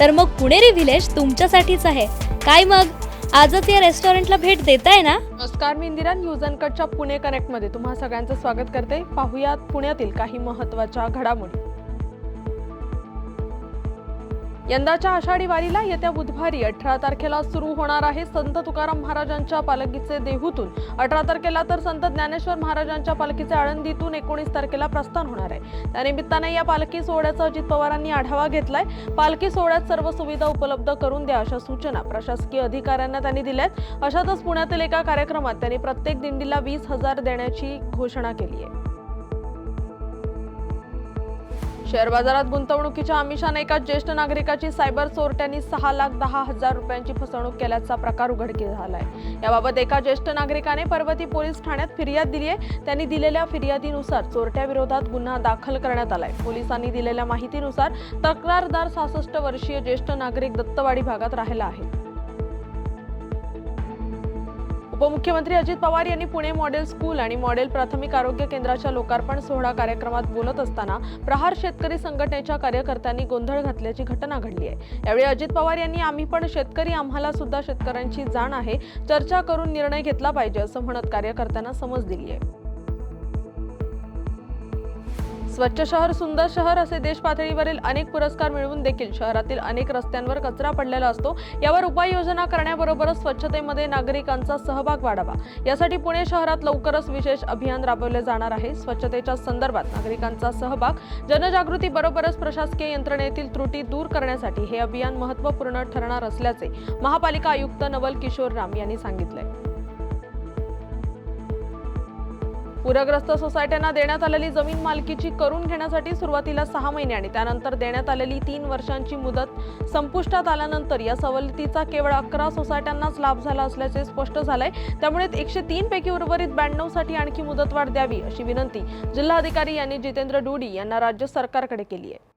तर मग पुणेरी व्हिलेज तुमच्यासाठीच आहे. काय मग? आजच या रेस्टॉरंटला भेट देताय ना? नमस्कार मी इंदिरा न्यूज अनकटच्या पुणे कनेक्टमध्ये. तुम्हा सगळ्यांचं स्वागत करते. पाहुयात पुण्यातील काही महत्त्वाच्या घडामोडी. यंदाच्या आषाढी वारीला येत्या बुधवारी अठरा तारखेला सुरू होणार आहे संत तुकाराम महाराजांच्या पालखीचे देहूतून. अठरा तारखेला तर संत ज्ञानेश्वर महाराजांच्या पालखीचे आळंदीतून एकोणीस तारखेला प्रस्थान होणार आहे. त्यानिमित्ताने या पालखी सोहळ्याचा अजित पवारांनी आढावा घेतलाय. पालखी सोहळ्यात सर्व सुविधा उपलब्ध करून द्या अशा सूचना प्रशासकीय अधिकाऱ्यांना त्यांनी दिल्यात. अशातच पुण्यातील एका कार्यक्रमात त्यांनी प्रत्येक दिंडीला वीस हजार देण्याची घोषणा केली आहे. शेअर बाजारात गुंतवणुकीच्या आमिषाने एका ज्येष्ठ नागरिकाची सायबर चोरट्यांनी सहा लाख दहा हजार रुपयांची फसवणूक केल्याचा प्रकार उघडकीस झालाय याबाबत एका ज्येष्ठ नागरिकाने पर्वती पोलीस ठाण्यात फिर्याद दिली आहे. त्यांनी दिलेल्या फिर्यादीनुसार चोरट्याविरोधात गुन्हा दाखल करण्यात आलाय. पोलिसांनी दिलेल्या माहितीनुसार तक्रारदार सहासष्ट वर्षीय ज्येष्ठ नागरिक दत्तवाडी भागात राहिला आहे. उपमुख्यमंत्री अजित पवार यांनी पुणे मॉडेल स्कूल आणि मॉडेल प्राथमिक आरोग्य केंद्राच्या लोकार्पण सोहळा कार्यक्रमात बोलत असताना प्रहार शेतकरी संघटनेच्या कार्यकर्त्यांनी गोंधळ घातल्याची घटना घडली आहे. यावेळी अजित पवार यांनी आम्ही पण शेतकरी आम्हाला सुद्धा शेतकऱ्यांची जाण आहे. चर्चा करून निर्णय घेतला पाहिजे असं म्हणत कार्यकर्त्यांना समज दिली आहे. स्वच्छ शहर सुंदर शहर असे देश पातळीवरील अनेक पुरस्कार मिळवून देखील शहरातील अनेक रस्त्यांवर कचरा पडलेला असतो. यावर उपाययोजना करण्याबरोबरच स्वच्छतेमध्ये नागरिकांचा सहभाग वाढावा. यासाठी पुणे शहरात लवकरच विशेष अभियान राबवले जाणार आहे. स्वच्छतेच्या संदर्भात नागरिकांचा सहभाग जनजागृती बरोबरच प्रशासकीय यंत्रणेतील त्रुटी दूर करण्यासाठी हे अभियान महत्त्वपूर्ण ठरणार असल्याचे महापालिका आयुक्त नवल किशोर राम यांनी सांगितलंय पूरग्रस्त सोसायट्यांना देण्यात आलेली जमीन मालकीची करून घेण्यासाठी सुरुवातीला सहा महिने आणि त्यानंतर देण्यात आलेली तीन वर्षांची मुदत संपुष्टात आल्यानंतर या सवलतीचा केवळ अकरा सोसायट्यांनाच लाभ झाला असल्याचे स्पष्ट झालंय. त्यामुळे एकशे तीन पैकी उर्वरित ब्याण्णवसाठी आणखी मुदतवाढ द्यावी अशी विनंती जिल्हाधिकारी यांनी जितेंद्र डुडी यांना राज्य सरकारकडे केली आहे.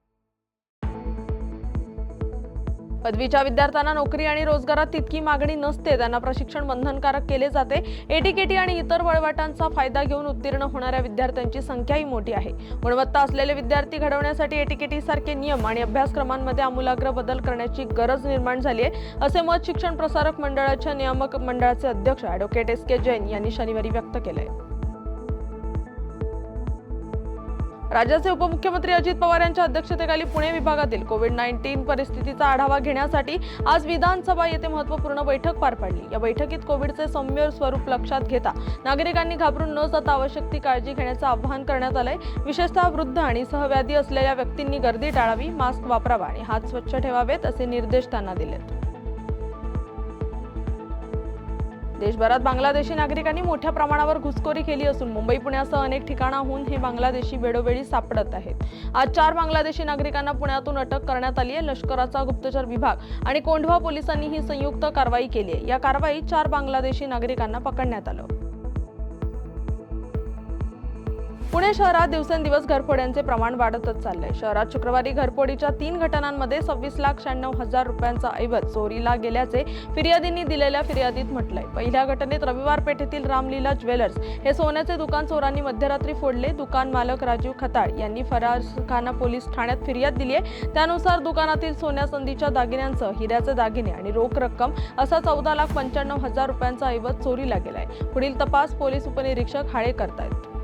पदवीच्या विद्यार्थ्यांना नोकरी आणि रोजगारात तितकी मागणी नसते. त्यांना प्रशिक्षण बंधनकारक केले जाते. एटीकेटी आणि इतर वळवाटांचा फायदा घेऊन उत्तीर्ण होणाऱ्या विद्यार्थ्यांची संख्याही मोठी आहे. गुणवत्ता असलेले विद्यार्थी घडवण्यासाठी एटीकेटी सारखे नियम आणि अभ्यासक्रमांमध्ये आमूलाग्र बदल करण्याची गरज निर्माण झाली आहे असे मत शिक्षण प्रसारक मंडळाच्या नियामक मंडळाचे अध्यक्ष ॲडव्होकेट एस के जैन यांनी शनिवारी व्यक्त केले राज्याचे उपमुख्यमंत्री अजित पवार यांच्या अध्यक्षतेखाली पुणे विभागातील कोविड नाईन्टीन परिस्थितीचा आढावा घेण्यासाठी आज विधानसभा येथे महत्त्वपूर्ण बैठक पार पडली. या बैठकीत कोविडचे सौम्य स्वरूप लक्षात घेता नागरिकांनी घाबरून न जाता आवश्यक ती काळजी घेण्याचं आवाहन करण्यात आलंय. विशेषतः वृद्ध आणि सहव्याधी असलेल्या व्यक्तींनी गर्दी टाळावी मास्क वापरावा आणि हात स्वच्छ ठेवावेत असे निर्देश त्यांना दिलेत. देशभरात बांगलादेशी नागरिकांनी मोठ्या प्रमाणावर घुसखोरी केली असून मुंबई पुण्यासह अनेक ठिकाणाहून हे बांगलादेशी वेळोवेळी सापडत आहेत. आज चार बांगलादेशी नागरिकांना पुण्यातून अटक करण्यात आली आहे. लष्कराचा गुप्तचर विभाग आणि कोंढवा पोलिसांनी ही संयुक्त कारवाई केली आहे. या कारवाईत चार बांगलादेशी नागरिकांना पकडण्यात आलं. पुणे शहरात दिवसेंदिवस घरफोड्यांचे प्रमाण वाढतच चाललंय. शहरात शुक्रवारी घरफोडीच्या तीन घटनांमध्ये सव्वीस लाख शहाण्णव हजार रुपयांचा ऐवज चोरीला गेल्याचे फिर्यादींनी दिलेल्या फिर्यादीत म्हटलंय. पहिल्या घटनेत रविवार पेठेतील रामलीला ज्वेलर्स हे सोन्याचे दुकान चोरांनी मध्यरात्री फोडले. दुकान मालक राजीव खताळ यांनी फरारखाना पोलीस ठाण्यात फिर्याद दिली आहे. त्यानुसार दुकानातील सोन्या संधीच्या दागिन्यांचं हिऱ्याचे दागिने आणि रोख रक्कम असा चौदा लाख पंच्याण्णव हजार रुपयांचा ऐवज चोरीला गेलाय. पुढील तपास पोलीस उपनिरीक्षक हाळे करतायत.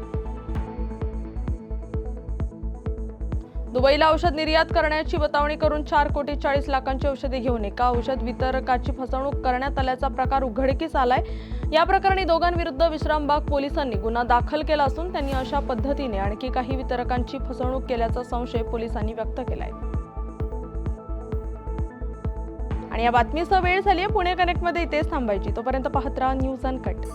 दुबईला औषध निर्यात करण्याची बतावणी करून चार कोटी चाळीस लाखांची औषधे घेऊन एका औषध वितरकाची फसवणूक करण्यात आल्याचा प्रकार उघडकीस आलाय. या प्रकरणी दोघांविरुद्ध विश्रामबाग पोलिसांनी गुन्हा दाखल केला असून त्यांनी अशा पद्धतीने आणखी काही वितरकांची फसवणूक केल्याचा संशय पोलिसांनी व्यक्त केलाय. आणि या बातमीसह वेळ झाली आहे पुणे कनेक्टमध्ये इथेच थांबायची. तोपर्यंत पाहत राहा न्यूज कट